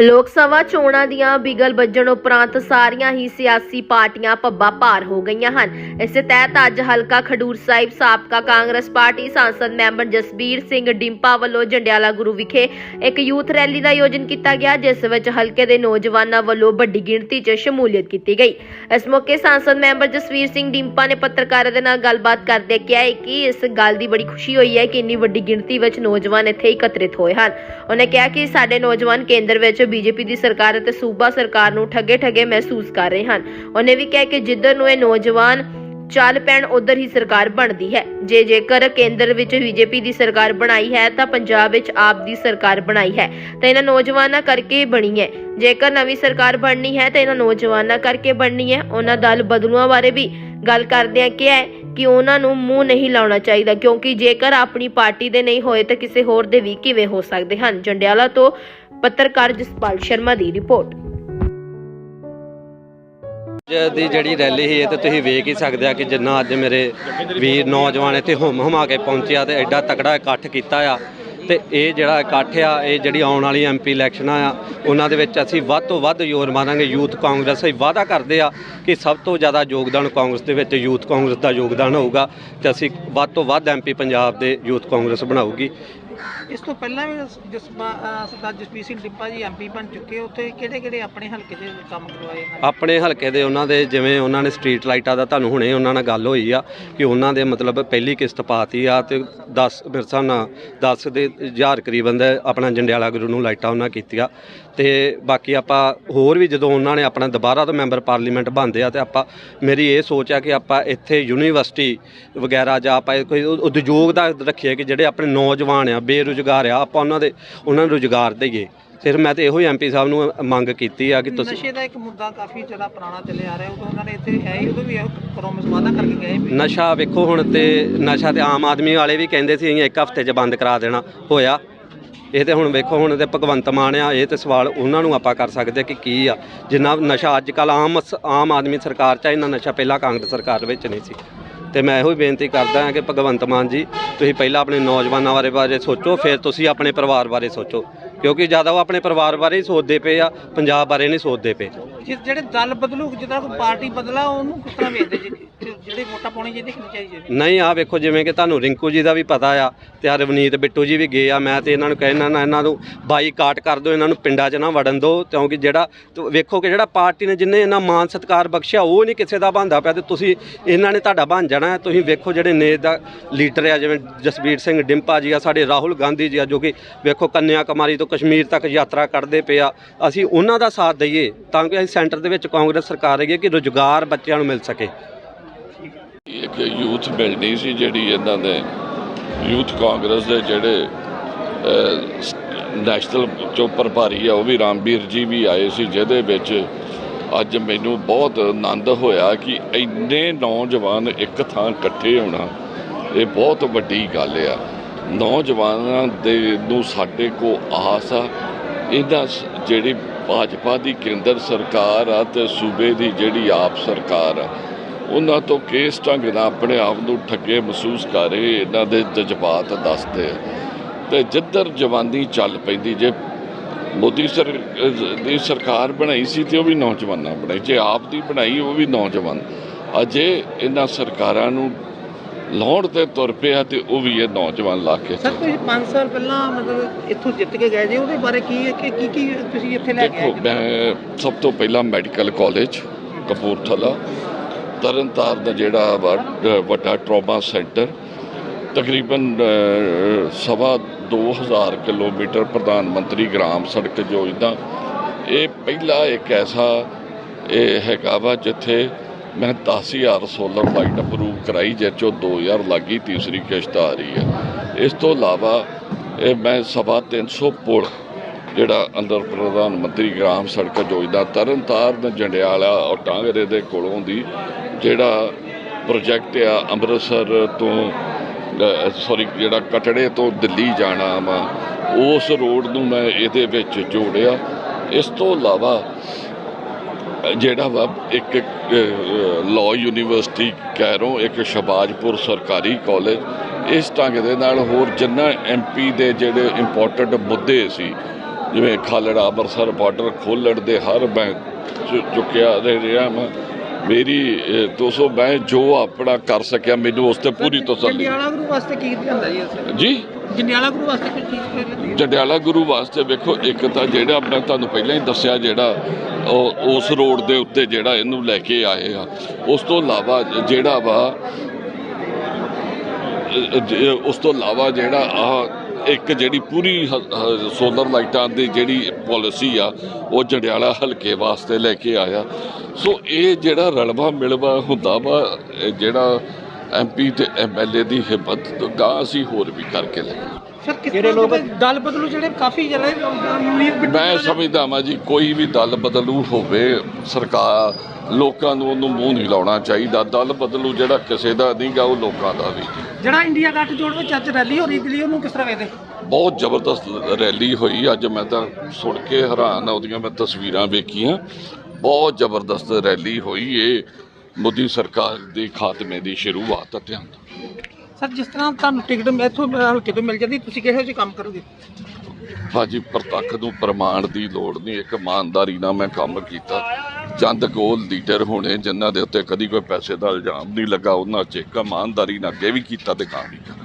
ਲੋਕ ਸਭਾ ਚੋਣਾਂ ਦੀਆਂ ਬਿਗਲ ਵੱਜਣ ਉਪਰੰਤ ਸਾਰੀਆਂ ਹੀ ਸਿਆਸੀ ਪਾਰਟੀਆਂ ਪੱਬਾ ਭਾਰ ਹੋ ਗਈਆਂ ਹਨ। ਇਸੇ ਤਹਿਤ ਅੱਜ ਹਲਕਾ ਖਡੂਰ ਸਾਹਿਬ ਸਾਬਕਾ ਕਾਂਗਰਸ ਪਾਰਟੀ ਸੰਸਦ ਮੈਂਬਰ ਜਸਬੀਰ ਸਿੰਘ ਡਿੰਪਾ ਵੱਲੋਂ ਜੰਡਿਆਲਾ ਗੁਰੂ ਵਿਖੇ ਇੱਕ ਯੂਥ ਰੈਲੀ ਦਾ ਆਯੋਜਨ ਕੀਤਾ ਗਿਆ, ਜਿਸ ਵਿੱਚ ਹਲਕੇ ਦੇ ਨੌਜਵਾਨਾਂ ਵੱਲੋਂ ਵੱਡੀ ਗਿਣਤੀ 'ਚ ਸ਼ਮੂਲੀਅਤ ਕੀਤੀ ਗਈ। ਇਸ ਮੌਕੇ ਸੰਸਦ ਮੈਂਬਰ ਜਸਵੀਰ ਸਿੰਘ ਡਿੰਪਾ ਨੇ ਪੱਤਰਕਾਰਾਂ ਦੇ ਨਾਲ ਗੱਲਬਾਤ ਕਰਦੇ ਕਿਹਾ ਕਿ ਇਸ ਗੱਲ ਦੀ ਬੜੀ ਖੁਸ਼ੀ ਹੋਈ ਹੈ ਕਿ ਇੰਨੀ ਵੱਡੀ ਗਿਣਤੀ ਵਿੱਚ ਨੌਜਵਾਨ ਇੱਥੇ ਇਕੱਤਰਿਤ ਹੋਏ ਹਨ। ਉਹਨੇ ਕਿਹਾ ਕਿ ਸਾਡੇ ਨੌਜਵਾਨ ਕੇਂਦਰ ਵਿੱਚ ਬੀਜੇਪੀ ਦੀ ਸਰਕਾਰ ਅਤੇ ਸੂਬਾ ਸਰਕਾਰ ਨੂੰ ਠੱਗੇ ਠੱਗੇ ਮਹਿਸੂਸ ਕਰ ਰਹੇ ਹਨ। ਉਹਨੇ ਵੀ ਕਿਹਾ ਕਿ ਜਿੱਧਰ ਨੂੰ ਇਹ ਨੌਜਵਾਨ ਚੱਲ ਪੈਣ, ਉਧਰ ਹੀ ਸਰਕਾਰ ਬਣਦੀ ਹੈ। ਜੇ ਜੇਕਰ ਕੇਂਦਰ ਵਿੱਚ ਬੀਜੇਪੀ ਦੀ ਸਰਕਾਰ ਬਣਾਈ ਹੈ, ਤਾਂ ਪੰਜਾਬ ਵਿੱਚ ਆਪ ਦੀ ਸਰਕਾਰ ਬਣਾਈ ਹੈ। ਤਾਂ ਇਹਨਾਂ ਨੌਜਵਾਨਾਂ ਕਰਕੇ ਬਣੀ ਹੈ। ਜੇਕਰ ਨਵੀਂ ਸਰਕਾਰ ਬਣਨੀ ਹੈ, ਤਾਂ ਇਹਨਾਂ ਨੌਜਵਾਨਾਂ ਕਰਕੇ ਬਣਨੀ ਹੈ। ਉਹਨਾਂ ਦਲ ਬਦਲੂਆਂ ਬਾਰੇ ਵੀ ਗੱਲ ਕਰਦਿਆਂ ਕਿਹਾ ਹੈ ਕਿ ਉਹਨਾਂ ਨੂੰ ਮੂੰਹ ਨਹੀਂ ਲਾਉਣਾ ਚਾਹੀਦਾ, ਕਿਉਂਕਿ ਜੇਕਰ ਆਪਣੀ ਪਾਰਟੀ ਦੇ ਨਹੀਂ ਹੋਏ, ਤਾਂ ਕਿਸੇ ਹੋਰ ਦੇ ਵੀ ਕਿਵੇਂ ਹੋ ਸਕਦੇ ਹਨ। ਜੰਡਿਆਲਾ ਤੋਂ ਪੱਤਰਕਾਰ ਜਸਪਾਲ ਸ਼ਰਮਾ ਦੀ ਰਿਪੋਰਟ। ਅੱਜ ਦੀ ਜਿਹੜੀ ਰੈਲੀ ਸੀ, ਇਹ ਤੇ ਤੁਸੀਂ ਵੇਖ ਹੀ ਸਕਦੇ ਆ ਕਿ ਜਿੰਨਾ ਅੱਜ ਮੇਰੇ ਵੀਰ ਨੌਜਵਾਨ ਇੱਥੇ ਹੁਮ ਹੁਮਾ ਕੇ ਪਹੁੰਚਿਆ ਤੇ ਐਡਾ ਤਕੜਾ ਇਕੱਠ ਕੀਤਾ ਆ। ਤੇ ਇਹ ਜਿਹੜਾ ਇਕੱਠ ਆ, ਇਹ ਜਿਹੜੀ ਆਉਣ ਵਾਲੀ ਐਮਪੀ ਇਲੈਕਸ਼ਨਾਂ ਆ, ਉਹਨਾਂ ਦੇ ਵਿੱਚ ਅਸੀਂ ਵੱਧ ਤੋਂ ਵੱਧ ਜ਼ੋਰ ਮਾਰਾਂਗੇ। ਯੂਥ ਕਾਂਗਰਸ ਅਸੀਂ ਵਾਅਦਾ ਕਰਦੇ ਆ ਕਿ ਸਭ ਤੋਂ ਜ਼ਿਆਦਾ ਯੋਗਦਾਨ ਕਾਂਗਰਸ ਦੇ ਵਿੱਚ ਯੂਥ ਕਾਂਗਰਸ ਦਾ ਯੋਗਦਾਨ ਹੋਊਗਾ ਤੇ ਅਸੀਂ ਵੱਧ ਤੋਂ ਵੱਧ ਐਮਪੀ ਪੰਜਾਬ ਦੇ ਯੂਥ ਕਾਂਗਰਸ ਬਣਾਊਗੀ। ਇਸ ਤੋਂ ਪਹਿਲਾਂ ਵੀ ਜਿਸ ਸਰਦਾਰ ਜਸਪੀਰ ਸਿੰਘ ਡਿੱਪਾ ਜੀ ਐਮਪੀ ਬਣ ਚੁੱਕੇ, ਉੱਥੇ ਕਿਹੜੇ ਕਿਹੜੇ ਆਪਣੇ ਹਲਕੇ ਦੇ ਕੰਮ ਕਰਵਾਏ ਹਨ? ਆਪਣੇ ਹਲਕੇ ਦੇ ਉਹਨਾਂ ਦੇ, ਜਿਵੇਂ ਉਹਨਾਂ ਨੇ ਸਟਰੀਟ ਲਾਈਟਾਂ ਦਾ ਤੁਹਾਨੂੰ ਹੁਣੇ ਉਹਨਾਂ ਨਾਲ ਗੱਲ ਹੋਈ ਆ, ਕਿ ਉਹਨਾਂ ਦੇ ਮਤਲਬ ਪਹਿਲੀ ਕਿਸ਼ਤ ਪਾਤੀ ਆ ਤੇ 10 ਹਿਸਾਬ ਨਾਲ 10 ਦੇ ਹਜ਼ਾਰ ਕਰੀਬਨ ਦਾ ਆਪਣਾ ਜੰਡਿਆਲਾ ਗੁਰੂ ਨੂੰ ਲਾਈਟਾਂ ਉਹਨਾਂ ਕੀਤੀਆਂ। ਤੇ ਬਾਕੀ ਆਪਾਂ ਹੋਰ ਵੀ ਜਦੋਂ ਉਹਨਾਂ ਨੇ ਆਪਣਾ ਦੁਬਾਰਾ ਤੋਂ ਮੈਂਬਰ ਪਾਰਲੀਮੈਂਟ ਬਣਦੇ ਆ ਤੇ ਆਪਾਂ ਮੇਰੀ ਇਹ ਸੋਚ ਆ ਕਿ ਆਪਾਂ ਇੱਥੇ ਯੂਨੀਵਰਸਿਟੀ ਵਗੈਰਾ ਜਾਂ ਆਪਾਂ ਕੋਈ ਉਦਯੋਗ ਦਾ ਰੱਖੀਏ ਕਿ ਜਿਹੜੇ ਆਪਣੇ ਨੌਜਵਾਨ ਆ ਬੇਰੁਜ਼ਗਾਰ ਆ ਆਪਾਂ ਉਹਨਾਂ ਦੇ ਉਹਨਾਂ ਨੂੰ ਰੁਜ਼ਗਾਰ ਦੇਈਏ। ਫਿਰ ਮੈਂ ਤੇ ਇਹੋ ਹੀ ਐਮਪੀ ਸਾਹਿਬ ਨੂੰ ਮੰਗ ਕੀਤੀ ਆ ਕਿ ਤੁਸੀਂ ਨਸ਼ੇ ਦਾ ਇੱਕ ਮੁੱਦਾ ਕਾਫੀ ਜਿਹੜਾ ਪੁਰਾਣਾ ਚੱਲਿਆ ਆ ਰਿਹਾ ਉਦੋਂ ਉਹਨਾਂ ਨੇ ਇੱਥੇ ਹੈ ਹੀ ਉਦੋਂ ਵੀ ਇਹ ਪ੍ਰੋਮਿਸ ਵਾਅਦਾ ਕਰਕੇ ਗਏ ਨਸ਼ਾ ਵੇਖੋ ਹੁਣ ਤੇ ਨਸ਼ਾ ਤੇ ਆਮ ਆਦਮੀ ਵਾਲੇ ਵੀ ਕਹਿੰਦੇ ਸੀ ਇੱਕ ਹਫ਼ਤੇ 'ਚ ਬੰਦ ਕਰਾ ਦੇਣਾ ਹੋਇਆ। ਇਹ ਤੇ ਹੁਣ ਵੇਖੋ ਹੁਣ ਤੇ ਭਗਵੰਤ ਮਾਨ ਆ ਇਹ ਤੇ ਸਵਾਲ ਉਹਨਾਂ ਨੂੰ ਆਪਾਂ ਕਰ ਸਕਦੇ ਕਿ ਕੀ ਆ। ਜਿੰਨਾ ਨਸ਼ਾ ਅੱਜ ਕੱਲ ਆਮ ਆਮ ਆਦਮੀ ਸਰਕਾਰ 'ਚ ਆ, ਇੰਨਾ ਨਸ਼ਾ ਪਹਿਲਾਂ ਕਾਂਗਰਸ ਸਰਕਾਰ ਵਿੱਚ ਨਹੀਂ ਸੀ। ਤੇ ਮੈਂ ਇਹੋ ਹੀ ਬੇਨਤੀ ਕਰਦਾ ਹਾਂ ਕਿ ਭਗਵੰਤ ਮਾਨ ਜੀ ਤੁਸੀਂ ਪਹਿਲਾਂ ਆਪਣੇ ਨੌਜਵਾਨਾਂ ਬਾਰੇ ਬਾਰੇ ਸੋਚੋ ਫਿਰ ਤੁਸੀਂ ਆਪਣੇ ਪਰਿਵਾਰ ਬਾਰੇ ਸੋਚੋ। ਕਿਉਂਕਿ ਜ਼ਿਆਦਾ ਉਹ ਆਪਣੇ ਪਰਿਵਾਰ ਬਾਰੇ ਹੀ ਸੋਚਦੇ ਪਏ ਆ ਪੰਜਾਬ ਬਾਰੇ ਨਹੀਂ ਸੋਚਦੇ ਪਏ। ਜਿਹੜੇ ਦਲ ਬਦਲੂ ਜਿੱਦਾਂ ਕੋਈ ਪਾਰਟੀ ਬਦਲਾ ਉਹਨੂੰ ਕਿਸ ਤਰ੍ਹਾਂ ਵੇਖਦੇ ਜੀ? ਕਿ ਜਿਹੜੇ ਵੋਟਾਂ ਪਾਉਣੀ ਚਾਹੀਦੀ ਕਿ ਨਹੀਂ ਚਾਹੀਦੀ ਆ ਵੇਖੋ, ਜਿਵੇਂ ਕਿ ਤੁਹਾਨੂੰ ਰਿੰਕੂ ਜੀ ਦਾ ਵੀ ਪਤਾ ਆ ਤੇ ਆ ਰਵਨੀਤ ਬਿੱਟੂ ਜੀ ਵੀ ਗਏ ਆ, ਮੈਂ ਤੇ ਇਹਨਾਂ ਨੂੰ ਕਹਿਣਾ ਨਾ ਇਹਨਾਂ ਨੂੰ ਬਾਈਕਾਟ ਕਰ ਦਿਓ, ਇਹਨਾਂ ਨੂੰ ਪਿੰਡਾਂ 'ਚ ਨਾ ਵੜਨ ਦਿਓ, ਕਿਉਂਕਿ ਜਿਹੜਾ ਤੇ ਵੇਖੋ ਕਿ ਜਿਹੜਾ ਪਾਰਟੀ ਨੇ ਜਿੰਨੇ ਇਹਨਾਂ ਮਾਨ ਸਤਕਾਰ ਬਖਸ਼ਿਆ, ਉਹ ਨਹੀਂ ਕਿਸੇ ਦਾ ਬਣਦਾ ਪਿਆ ਤੇ ਤੁਸੀਂ ਇਹਨਾਂ ਨੇ ਤੁਹਾਡਾ ਬਣ ਜਾਣਾ ਹੈ। ਤੁਸੀਂ ਵੇਖੋ ਜਿਹੜੇ ਨੇ ਦਾ ਲੀਡਰ ਆ, ਜਿਵੇਂ ਜਸਬੀਰ ਸਿੰਘ ਡਿੰਪਾ ਜੀ ਆ, ਸਾਡੇ ਰਾਹੁਲ ਗਾਂਧੀ ਜੀ ਆ, ਜੋ ਕਿ ਵੇਖੋ ਕੰਨਿਆ ਕੁਮਾਰੀ ਤੋਂ ਕਸ਼ਮੀਰ ਤੱਕ ਯਾਤਰਾ ਕੱਢਦੇ ਪਏ ਆ। ਅਸੀਂ ਉਹਨਾਂ ਦਾ ਸਾਥ ਦਈਏ ਤਾਂ ਕਿ ਅਸੀਂ ਸੈਂਟਰ ਦੇ ਵਿੱਚ ਕਾਂਗਰਸ ਸਰਕਾਰ ਹੈਗੀ ਕਿ ਰੁਜ਼ਗਾਰ ਬੱਚਿਆਂ ਨੂੰ ਮਿਲ ਸਕੇ। ਇੱਕ ਯੂਥ ਮਿਲਣੀ ਸੀ ਜਿਹੜੀ ਇਹਨਾਂ ਨੇ, ਯੂਥ ਕਾਂਗਰਸ ਦੇ ਜਿਹੜੇ ਨੈਸ਼ਨਲ ਚੋਂ ਪ੍ਰਭਾਰੀ ਆ, ਉਹ ਵੀ ਰਾਮਵੀਰ ਜੀ ਵੀ ਆਏ ਸੀ, ਜਿਹਦੇ ਵਿੱਚ ਅੱਜ ਮੈਨੂੰ ਬਹੁਤ ਆਨੰਦ ਹੋਇਆ ਕਿ ਇੰਨੇ ਨੌਜਵਾਨ ਇੱਕ ਥਾਂ ਇਕੱਠੇ ਹੋਣਾ, ਇਹ ਬਹੁਤ ਵੱਡੀ ਗੱਲ ਆ। ਨੌਜਵਾਨਾਂ ਦੇ ਨੂੰ ਸਾਡੇ ਕੋ ਆਸ ਆ ਇਹਨਾਂ ਜਿਹੜੀ ਭਾਜਪਾ ਦੀ ਕੇਂਦਰ ਸਰਕਾਰ ਆ ਤੇ ਸੂਬੇ ਦੀ ਜਿਹੜੀ ਆਪ ਸਰਕਾਰ ਆ ਉਹਨਾਂ ਤੋਂ ਕਿਸ ਢੰਗ ਨਾਲ ਆਪਣੇ ਆਪ ਨੂੰ ਠੱਗੇ ਮਹਿਸੂਸ ਕਰ ਰਹੇ ਇਹਨਾਂ ਦੇ ਜਜ਼ਬਾਤ ਦੱਸਦੇ ਤੇ ਜਿੱਧਰ ਜਵਾਨੀ ਚੱਲ ਪੈਂਦੀ ਜੇ ਮੋਦੀ ਸਰ ਦੀ ਸਰਕਾਰ ਬਣਾਈ ਸੀ ਤੇ ਉਹ ਵੀ ਨੌਜਵਾਨਾਂ ਬਣਾਈ ਜੇ ਆਪ ਦੀ ਬਣਾਈ ਉਹ ਵੀ ਨੌਜਵਾਨ। ਅਜੇ ਇਹਨਾਂ ਸਰਕਾਰਾਂ ਨੂੰ ਲਾਉਣ ਤੇ ਤੁਰ ਪਿਆ ਤੇ ਉਹ ਵੀ ਇਹ ਨੌਜਵਾਨ ਲਾ ਕੇ ਸਰ ਤੁਸੀਂ 5 ਸਾਲ ਪਹਿਲਾਂ ਮਤਲਬ ਇੱਥੋਂ ਜਿੱਤ ਕੇ ਗਏ ਜੀ ਉਹਦੇ ਬਾਰੇ ਕੀ ਹੈ ਕਿ ਕੀ ਕੀ ਤੁਸੀਂ ਇੱਥੇ ਲੈ ਕੇ ਆਏ ਦੇਖੋ ਮੈਂ ਸਭ ਤੋਂ ਪਹਿਲਾਂ ਮੈਡੀਕਲ ਕਾਲਜ ਕਪੂਰਥਲਾ। ਤਰਨਤਾਰਨ ਦਾ ਜਿਹੜਾ ਵੱਡਾ ਟਰੋਮਾ ਸੈਂਟਰ ਤਕਰੀਬਨ ਅ, ਸਵਾ 2000 ਕਿਲੋਮੀਟਰ ਪ੍ਰਧਾਨ ਮੰਤਰੀ ਗ੍ਰਾਮ ਸੜਕ ਯੋਜਨਾ। ਇਹ ਪਹਿਲਾ ਇੱਕ ਐਸਾ ਇਹ ਹੈਗਾ ਵਾ ਜਿੱਥੇ ਮੈਂ 10000 ਸੋਲਰ ਲਾਈਟ ਅਪਰੂਵ ਕਰਾਈ ਜਿਸ ਚੋਂ 2000 ਲੱਗੀ ਤੀਸਰੀ ਕਿਸ਼ਤ ਆ ਰਹੀ ਹੈ। ਇਸ ਤੋਂ ਇਲਾਵਾ ਇਹ ਮੈਂ ਸਵਾ 300 ਪੁਲ ਜਿਹੜਾ ਅੰਦਰ ਪ੍ਰਧਾਨ ਮੰਤਰੀ ਗ੍ਰਾਮ ਸੜਕ ਯੋਜਨਾ ਤਰਨਤਾਰਨ ਜੰਡਿਆਲਾ ਔਰ ਟਾਂਗਰੇ ਦੇ ਕੋਲੋਂ ਦੀ ਜਿਹੜਾ ਪ੍ਰੋਜੈਕਟ ਆ ਅੰਮ੍ਰਿਤਸਰ ਤੋਂ ਸੌਰੀ ਜਿਹੜਾ ਕਟੜੇ ਤੋਂ ਦਿੱਲੀ ਜਾਣਾ ਵਾ, ਉਸ ਰੋਡ ਨੂੰ ਮੈਂ ਇਹਦੇ ਵਿੱਚ ਜੋੜਿਆ। ਇਸ ਤੋਂ ਇਲਾਵਾ, ਜਿਹੜਾ ਵਾ ਇੱਕ ਲਾਅ ਯੂਨੀਵਰਸਿਟੀ ਕੈਰੋਂ ਇੱਕ ਸ਼ਬਾਜਪੁਰ ਸਰਕਾਰੀ ਕਾਲਜ ਇਸ ਢੰਗ ਦੇ ਨਾਲ ਹੋਰ ਜਿੰਨਾ ਐਮਪੀ ਦੇ ਜਿਹੜੇ ਇੰਪੋਰਟੈਂਟ ਮੁੱਦੇ ਸੀ, ਜਿਵੇਂ ਖਾਲੜਾ ਅੰਮ੍ਰਿਤਸਰ ਬਾਰਡਰ ਖੋਲ੍ਹਣ ਦੇ ਹਰ ਮੈਂ ਚੁ- ਚੁੱਕਿਆ ਦੇ ਰਿਹਾ ਮੈਂ ਮੇਰੀ ਅਹ, 200 ਮੈਂ ਜੋ ਆਪਣਾ ਕਰ ਸਕਿਆ ਮੈਨੂੰ ਉਸ ਤੇ ਪੂਰੀ ਤਸੱਲੀ। ਜੰਡਿਆਲਾ ਗੁਰੂ ਵਾਸਤੇ ਕੀ ਲਿਆਂਦਾ ਜੀ ਅਸੀਂ ਜੀ? ਜੰਡਿਆਲਾ ਗੁਰੂ ਵਾਸਤੇ ਕੋਈ ਚੀਜ਼ ਕੋਈ ਲਿਆਂਦੀ? ਜੰਡਿਆਲਾ ਗੁਰੂ ਵਾਸਤੇ ਵੇਖੋ ਇੱਕ ਤਾਂ ਜਿਹੜਾ ਮੈਂ ਤੁਹਾਨੂੰ ਪਹਿਲਾਂ ਹੀ ਦੱਸਿਆ ਜਿਹੜਾ ਉਸ ਰੋਡ ਦੇ ਉੱਤੇ ਜਿਹੜਾ ਇਹਨੂੰ ਲੈ ਕੇ ਆਏ ਆ ਉਸ ਤੋਂ ਇਲਾਵਾ ਜਿਹੜਾ ਵਾ ਉਸ ਤੋਂ ਇਲਾਵਾ ਜਿਹੜਾ ਆ ਇੱਕ ਜਿਹੜੀ ਪੂਰੀ ਸੋਲਰ ਲਾਈਟਾਂ ਦੀ ਜਿਹੜੀ ਪਾਲਿਸੀ ਆ, ਉਹ ਜੰਡਿਆਲਾ ਹਲਕੇ ਵਾਸਤੇ ਲੈ ਕੇ ਆਇਆ। ਸੋ ਇਹ ਜਿਹੜਾ ਰਲਵਾ ਮਿਲਵਾ ਹੁੰਦਾ ਵਾ ਜਿਹੜਾ ਐਮਪੀ ਤੇ ਐਮਐਲਏ ਦੀ ਹਿੰਮਤ ਤੋਂ ਗਾਂ ਅਸੀਂ ਹੋਰ ਵੀ ਕਰਕੇ ਲੈ ਸਰ ਕਿਸ ਤਰ੍ਹਾਂ ਲੋਕ ਦਲ ਬਦਲੂ ਜਿਹੜੇ ਕਾਫੀ ਜਿਹੜੇ ਮੈਂ ਸਮਝਦਾ ਵਾਂ ਜੀ ਕੋਈ ਵੀ ਦਲ ਬਦਲੂ ਹੋਵੇ ਸਰਕਾਰ ਲੋਕਾਂ ਨੂੰ ਉਹਨੂੰ ਮੂੰਹ ਨਹੀਂ ਲਾਉਣਾ ਚਾਹੀਦਾ। ਦਲ ਬਦਲੂ ਜਿਹੜਾ ਕਿਸੇ ਦਾ ਨਹੀਂਗਾ ਉਹ ਲੋਕਾਂ ਦਾ ਵੀ। ਜਿਹੜਾ ਇੰਡੀਆ ਗੱਠ ਜੋੜ ਵਿੱਚ ਅੱਜ ਰੈਲੀ ਹੋ ਰਹੀ ਦਿੱਲੀ ਉਹਨੂੰ ਕਿਸ ਤਰ੍ਹਾਂ ਵੇਖਦੇ? ਬਹੁਤ ਜ਼ਬਰਦਸਤ ਰੈਲੀ ਹੋਈ। ਅੱਜ ਮੈਂ ਤਾਂ ਸੁਣ ਕੇ ਹੈਰਾਨ ਆ ਉਹਦੀਆਂ ਮੈਂ ਤਸਵੀਰਾਂ ਵੇਖੀਆਂ। ਬਹੁਤ ਜ਼ਬਰਦਸਤ ਰੈਲੀ ਹੋਈ ਇਹ ਮੋਦੀ ਸਰਕਾਰ ਦੇ ਖਾਤਮੇ ਦੀ ਸ਼ੁਰੂਆਤ ਤੇ ਹੁੰਦਾ ਸਰ ਜਿਸ ਤਰ੍ਹਾਂ ਤੁਹਾਨੂੰ ਟਿਕਟ ਇੱਥੋਂ ਹਲਕੇ ਤੋਂ ਮਿਲ ਜਾਂਦੀ ਤੁਸੀਂ ਕਿਹੋ ਜਿਹੇ ਕੰਮ ਕਰੋਗੇ? ਭਾਜੀ ਪ੍ਰਤੱਖ ਨੂੰ ਪ੍ਰਮਾਣ ਦੀ ਲੋੜ ਨਹੀਂ ਇੱਕ ਇਮਾਨਦਾਰੀ ਨਾਲ ਮੈਂ ਕੰਮ ਕੀਤਾ। ਚੰਦ ਗੋਲ ਲੀਡਰ ਹੋਣੇ ਜਿਨ੍ਹਾਂ ਦੇ ਉੱਤੇ ਕਦੀ ਕੋਈ ਪੈਸੇ ਦਾ ਇਲਜ਼ਾਮ ਨਹੀਂ ਲੱਗਾ ਉਹਨਾਂ 'ਚ ਇੱਕ ਇਮਾਨਦਾਰੀ ਨਾਲ ਅੱਗੇ ਵੀ ਕੀਤਾ ਤੇ ਕੰਮ ਵੀ ਕਰਾਂਗਾ